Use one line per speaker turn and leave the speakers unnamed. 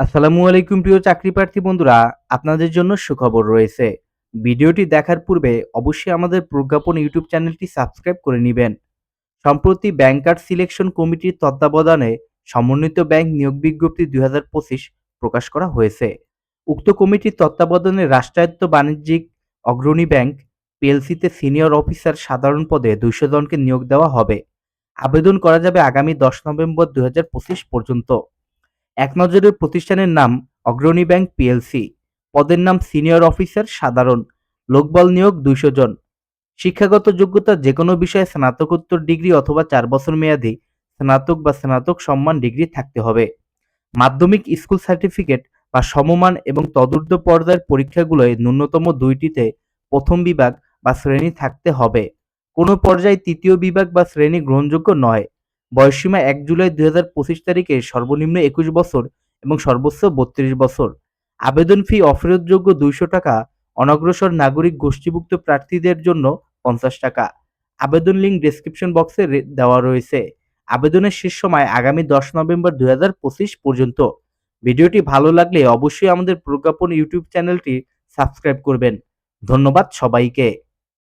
আসসালামু আলাইকুম প্রিয় চাকরি প্রার্থী বন্ধুরা, আপনাদের জন্য সুখবর রয়েছে। ভিডিওটি দেখার পূর্বে অবশ্যই আমাদের প্রজ্ঞাপন ইউটিউব চ্যানেলটি সাবস্ক্রাইব করে নেবেন। সম্প্রতি ব্যাংকার সিলেকশন কমিটির তত্ত্বাবধানে সমন্বিত ব্যাংক নিয়োগ বিজ্ঞপ্তি দু হাজার পঁচিশ প্রকাশ করা হয়েছে। উক্ত কমিটির তত্ত্বাবধানে রাষ্ট্রায়ত্ত বাণিজ্যিক অগ্রণী ব্যাংক পিএলসিতে সিনিয়র অফিসার সাধারণ পদে দুইশো জনকে নিয়োগ দেওয়া হবে। আবেদন করা যাবে আগামী দশ নভেম্বর দু হাজার পঁচিশ পর্যন্ত। এক নজরের প্রতিষ্ঠানের নাম অগ্রণী ব্যাংক পিএলসি। পদের নাম সিনিয়র অফিসার সাধারণ। লোকবল নিয়োগ দুইশো জন। শিক্ষাগত যোগ্যতা যে কোনো বিষয়ে স্নাতকোত্তর ডিগ্রি অথবা চার বছর মেয়াদী স্নাতক বা স্নাতক সম্মান ডিগ্রি থাকতে হবে। মাধ্যমিক স্কুল সার্টিফিকেট বা সমমান এবং তদূর্ধ্ব পর্যায়ের পরীক্ষাগুলোয় ন্যূনতম দুইটিতে প্রথম বিভাগ বা শ্রেণি থাকতে হবে। কোনো পর্যায়ে তৃতীয় বিভাগ বা শ্রেণি গ্রহণযোগ্য নয়। বয়সসীমা এক জুলাই দুই হাজার পঁচিশ তারিখে সর্বনিম্ন একুশ বছর এবং সর্বোচ্চ বত্রিশ বছর। আবেদন ফি অফেরতযোগ্য দুইশো টাকা, অনগ্রসর নাগরিক গোষ্ঠীভুক্ত প্রার্থীদের জন্য পঞ্চাশ টাকা। আবেদন লিঙ্ক ডেসক্রিপশন বক্সে দেওয়া রয়েছে। আবেদনের শেষ সময় আগামী দশ নভেম্বর দুই হাজার পঁচিশ পর্যন্ত। ভিডিওটি ভালো লাগলে অবশ্যই আমাদের প্রজ্ঞাপন ইউটিউব চ্যানেলটি সাবস্ক্রাইব করবেন। ধন্যবাদ সবাইকে।